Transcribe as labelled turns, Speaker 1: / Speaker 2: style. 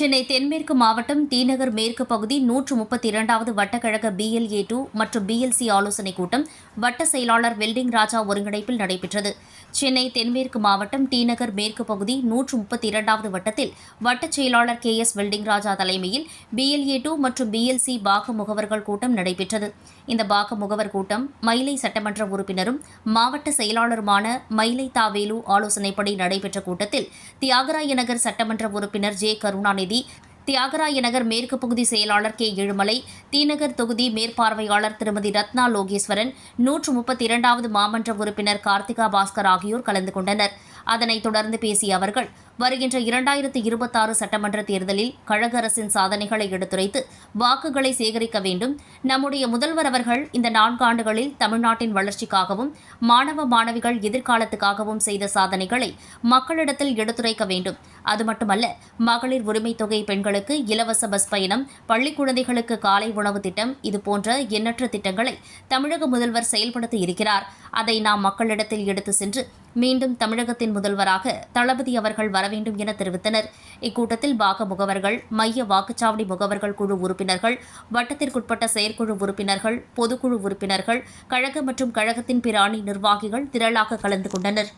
Speaker 1: சென்னை தென்மேற்கு மாவட்டம் தீநகர் மேற்கு பகுதி நூற்று முப்பத்தி இரண்டாவது வட்டக்கழக பிஎல்ஏ டூ மற்றும் பிஎல்சி ஆலோசனைக் கூட்டம் வட்ட செயலாளர் வெல்டிங் ராஜா ஒருங்கிணைப்பில் நடைபெற்றது. சென்னை தென்மேற்கு மாவட்டம் டிநகர் மேற்கு பகுதி நூற்று முப்பத்தி இரண்டாவது வட்டத்தில் வட்டச் செயலாளர் கே எஸ் வெல்டிங் ராஜா தலைமையில் பிஎல்ஏ டூ மற்றும் பிஎல்சி பாக முகவர்கள் கூட்டம் நடைபெற்றது. இந்த பாக முகவர் கூட்டம் மயிலை சட்டமன்ற உறுப்பினரும் மாவட்ட செயலாளருமான மயிலை தாவேலு ஆலோசனைப்படி நடைபெற்ற கூட்டத்தில் தியாகராய நகர் சட்டமன்ற உறுப்பினர் ஜே கருணாநிதி தியாகராய நகர் மேற்கு பகுதி செயலாளர் கே. எழுமலை தீநகர் தொகுதி மேற்பார்வையாளர் திருமதி ரத்னா லோகேஸ்வரன் நூற்று முப்பத்தி இரண்டாவது மாமன்ற உறுப்பினர் கார்த்திகா பாஸ்கர் ஆகியோர் கலந்து கொண்டனர். அதனைத் தொடர்ந்து பேசிய அவர்கள் வருகின்ற இரண்டாயிரத்து இருபத்தாறு சட்டமன்ற தேர்தலில் கழக அரசின் சாதனைகளை எடுத்துரைத்து வாக்குகளை சேகரிக்க வேண்டும். நம்முடைய முதல்வர் அவர்கள் இந்த நான்காண்டுகளில் தமிழ்நாட்டின் வளர்ச்சிக்காகவும் மாணவ மாணவிகள் எதிர்காலத்துக்காகவும் செய்த சாதனைகளை மக்களிடத்தில் எடுத்துரைக்க வேண்டும். அது மட்டுமல்ல மகளிர் உரிமைத் தொகை பெண்களுக்கு இலவச பஸ் பயணம் பள்ளி குழந்தைகளுக்கு காலை உணவு திட்டம் இதுபோன்ற எண்ணற்ற திட்டங்களை தமிழக முதல்வர் செயல்படுத்தி இருக்கிறார். அதை நாம் மக்களிடத்தில் எடுத்து சென்று மீண்டும் தமிழகத்தின் முதல்வராக தளபதி அவர்கள் வர வேண்டும் என தெரிவித்தனர். இக்கூட்டத்தில் பாக முகவர்கள் மைய வாக்குச்சாவடி முகவர்கள் குழு உறுப்பினர்கள் வட்டத்திற்குட்பட்ட செயற்குழு உறுப்பினர்கள் பொதுக்குழு உறுப்பினர்கள் கழக மற்றும் கழகத்தின் பிற அணி நிர்வாகிகள் திரளாக கலந்து கொண்டனர்.